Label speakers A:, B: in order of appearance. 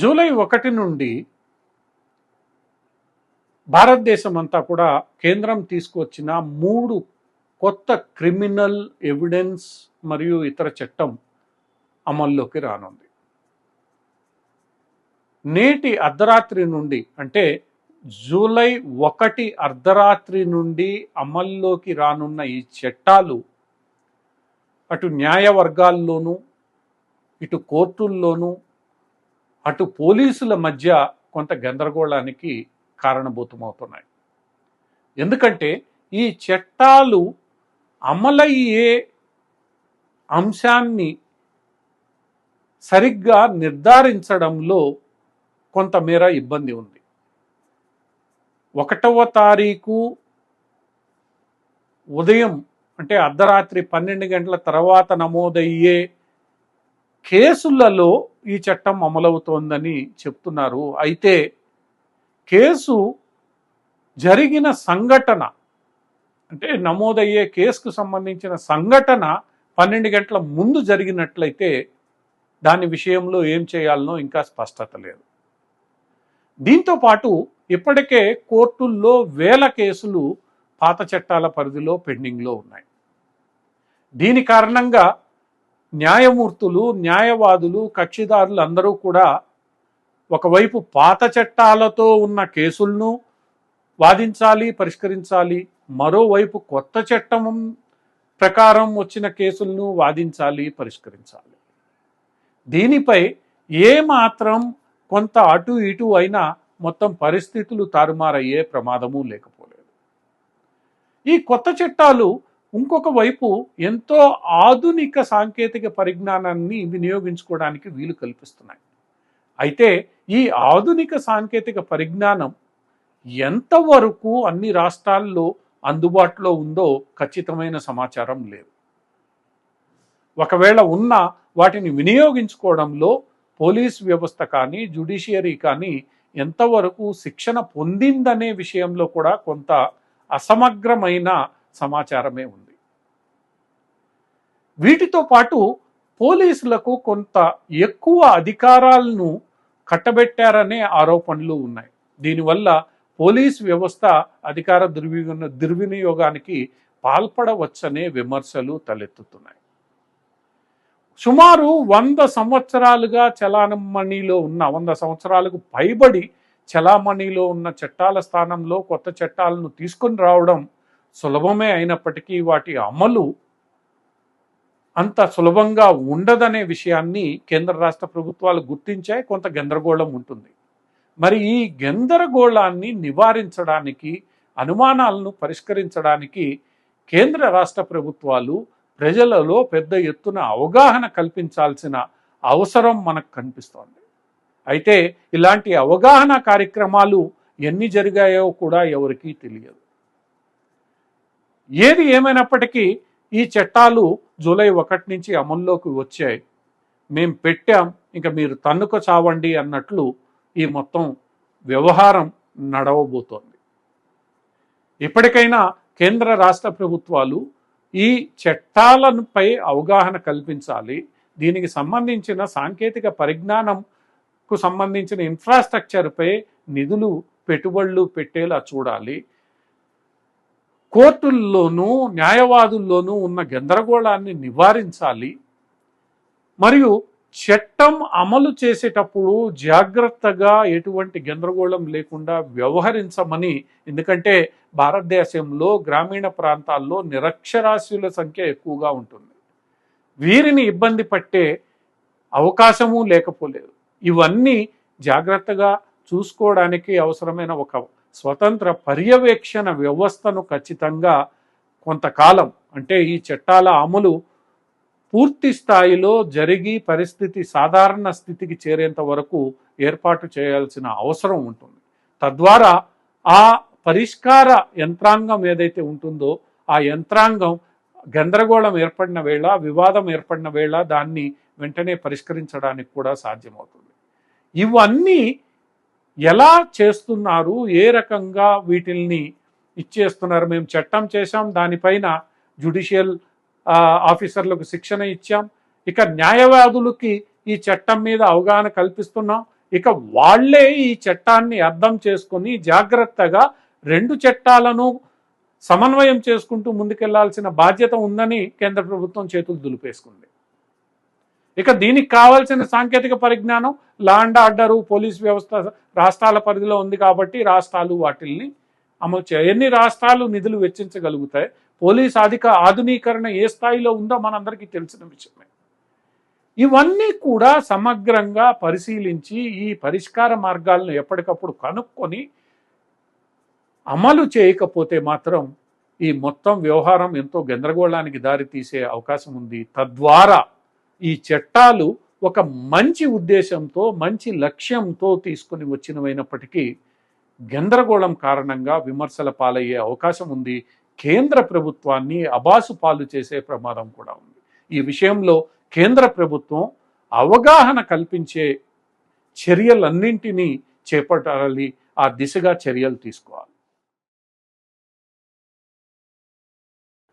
A: July ఒకటి నుండి భారతదేశం అంతా కూడా కేంద్రం తీసుకొచ్చిన మూడు కొత్త క్రిమినల్ ఎవిడెన్స్ మరియు ఇతర చట్టం అమల్లోకి రానుంది నేటి అర్ధరాత్రి నుండి అంటే జూలై ఒకటి అర్ధరాత్రి నుండి అమల్లోకి రానున్న ఈ చట్టాలు అటు న్యాయ వర్గాల్లోనూ ఇటు కోర్టుల్లోనూ అటు పోలీసుల మధ్య కొంత గందరగోళానికి కారణభూతమవుతున్నాయి ఎందుకంటే ఈ చట్టాలు అమలయ్యే అంశాన్ని సరిగ్గా నిర్ధారించడంలో కొంతమేర ఇబ్బంది ఉంది ఒకటవ తారీఖు ఉదయం అంటే అర్ధరాత్రి పన్నెండు గంటల తర్వాత నమోదయ్యే కేసులలో ఈ చట్టం అమలవుతోందని చెప్తున్నారు అయితే కేసు జరిగిన సంఘటన అంటే నమోదయ్యే కేసుకు సంబంధించిన సంఘటన పన్నెండు గంటల ముందు జరిగినట్లయితే దాని విషయంలో ఏం చేయాలనో ఇంకా స్పష్టత లేదు దీంతో పాటు ఇప్పటికే కోర్టుల్లో వేల కేసులు పాత చట్టాల పరిధిలో పెండింగ్లో ఉన్నాయి దీని కారణంగా న్యాయమూర్తులు న్యాయవాదులు కక్షిదారులు అందరూ కూడా ఒకవైపు పాత చట్టాలతో ఉన్న కేసులను వాదించాలి పరిష్కరించాలి మరోవైపు కొత్త చట్టం ప్రకారం వచ్చిన కేసులను వాదించాలి పరిష్కరించాలి దీనిపై ఏ మాత్రం కొంత అటు ఇటు అయినా మొత్తం పరిస్థితులు తారుమారయ్యే ప్రమాదము లేకపోలేదు ఈ కొత్త చట్టాలు ఇంకొక వైపు ఎంతో ఆధునిక సాంకేతిక పరిజ్ఞానాన్ని వినియోగించుకోవడానికి వీలు కల్పిస్తున్నాయి అయితే ఈ ఆధునిక సాంకేతిక పరిజ్ఞానం ఎంతవరకు అన్ని రాష్ట్రాల్లో అందుబాటులో ఉందో ఖచ్చితమైన సమాచారం లేదు ఒకవేళ ఉన్న వాటిని వినియోగించుకోవడంలో పోలీస్ వ్యవస్థ కానీ జ్యుడిషియరీ కానీ ఎంతవరకు శిక్షణ పొందిందనే విషయంలో కూడా కొంత అసమగ్రమైన సమాచారమే ఉంది వీటితో పాటు పోలీసులకు కొంత ఎక్కువ అధికారాలను కట్టబెట్టారనే ఆరోపణలు ఉన్నాయి దీనివల్ల పోలీస్ వ్యవస్థ అధికార దుర్వినియోగ దుర్వినియోగానికి పాల్పడవచ్చనే విమర్శలు తలెత్తుతున్నాయి సుమారు వంద సంవత్సరాలుగా చలామణిలో ఉన్న వంద సంవత్సరాలకు పైబడి చలామణిలో ఉన్న చట్టాల స్థానంలో కొత్త చట్టాలను తీసుకొని రావడం సులభమే అయినప్పటికీ వాటి అమలు అంత సులభంగా ఉండదనే విషయాన్ని కేంద్ర రాష్ట్ర ప్రభుత్వాలు గుర్తించే కొంత గందరగోళం ఉంటుంది మరి ఈ గందరగోళాన్ని నివారించడానికి అనుమానాలను పరిష్కరించడానికి కేంద్ర రాష్ట్ర ప్రభుత్వాలు ప్రజలలో పెద్ద ఎత్తున అవగాహన కల్పించాల్సిన అవసరం మనకు కనిపిస్తోంది అయితే ఇలాంటి అవగాహన కార్యక్రమాలు ఎన్ని జరిగాయో కూడా ఎవరికీ తెలియదు ఏది ఏమైనప్పటికీ ఈ చట్టాలు జూలై ఒకటి నుంచి అమల్లోకి వచ్చాయి మేం పెట్టాం ఇంకా మీరు తన్నుక చావండి అన్నట్లు ఈ మొత్తం వ్యవహారం నడవబోతోంది ఇప్పటికైనా కేంద్ర రాష్ట్ర ప్రభుత్వాలు ఈ చట్టాలపై అవగాహన కల్పించాలి దీనికి సంబంధించిన సాంకేతిక పరిజ్ఞానంకు సంబంధించిన ఇన్ఫ్రాస్ట్రక్చర్పై నిధులు పెట్టుబడులు పెట్టేలా చూడాలి కోర్టుల్లోనూ న్యాయవాదుల్లోనూ ఉన్న గందరగోళాన్ని నివారించాలి మరియు చట్టం అమలు చేసేటప్పుడు జాగ్రత్తగా ఎటువంటి గందరగోళం లేకుండా వ్యవహరించమని ఎందుకంటే భారతదేశంలో గ్రామీణ ప్రాంతాల్లో నిరక్షరాస్యుల సంఖ్య ఎక్కువగా ఉంటుంది వీరిని ఇబ్బంది పట్టే అవకాశము లేకపోలేదు ఇవన్నీ జాగ్రత్తగా చూసుకోవడానికి అవసరమైన ఒక స్వతంత్ర పర్యవేక్షణ వ్యవస్థను ఖచ్చితంగా కొంతకాలం అంటే ఈ చట్టాల అమలు పూర్తి స్థాయిలో జరిగి పరిస్థితి సాధారణ స్థితికి చేరేంత వరకు ఏర్పాటు చేయాల్సిన అవసరం ఉంటుంది తద్వారా ఆ పరిష్కార యంత్రాంగం ఏదైతే ఉంటుందో ఆ యంత్రాంగం గందరగోళం ఏర్పడిన వేళ వివాదం ఏర్పడిన వేళ దాన్ని వెంటనే పరిష్కరించడానికి కూడా సాధ్యమవుతుంది ఇవన్నీ ఎలా చేస్తున్నారు ఏ రకంగా వీటిల్ని ఇచ్చేస్తున్నారు మేము చట్టం చేశాం దానిపైన జ్యుడిషియల్ ఆఫీసర్లకు శిక్షణ ఇచ్చాం ఇక న్యాయవాదులకి ఈ చట్టం మీద అవగాహన కల్పిస్తున్నాం ఇక వాళ్లే ఈ చట్టాన్ని అర్థం చేసుకుని జాగ్రత్తగా రెండు చట్టాలను సమన్వయం చేసుకుంటూ ముందుకెళ్లాల్సిన బాధ్యత ఉందని కేంద్ర ప్రభుత్వం చేతులు దులిపేసుకుంది ఇక దీనికి కావాల్సిన సాంకేతిక పరిజ్ఞానం లాండ్ ఆర్డర్ పోలీస్ వ్యవస్థ రాష్ట్రాల పరిధిలో ఉంది కాబట్టి రాష్ట్రాలు వాటిల్ని అమలు చేయ ఎన్ని రాష్ట్రాలు నిధులు వెచ్చించగలుగుతాయి పోలీస్ అధిక ఆధునీకరణ ఏ స్థాయిలో ఉందో మనందరికీ తెలిసిన విషయమే ఇవన్నీ కూడా సమగ్రంగా పరిశీలించి ఈ పరిష్కార మార్గాలను ఎప్పటికప్పుడు కనుక్కొని అమలు చేయకపోతే మాత్రం ఈ మొత్తం వ్యవహారం ఎంతో గందరగోళానికి దారి తీసే అవకాశం ఉంది తద్వారా ఈ చట్టాలు ఒక మంచి ఉద్దేశంతో మంచి లక్ష్యంతో తీసుకుని వచ్చినవైనప్పటికీ గందరగోళం కారణంగా విమర్శల పాలయ్యే అవకాశం ఉంది కేంద్ర ప్రభుత్వాన్ని అబాసు పాలు చేసే ప్రమాదం కూడా ఉంది ఈ విషయంలో కేంద్ర ప్రభుత్వం అవగాహన కల్పించే చర్యలన్నింటినీ చేపట్టాలి ఆ దిశగా చర్యలు తీసుకోవాలి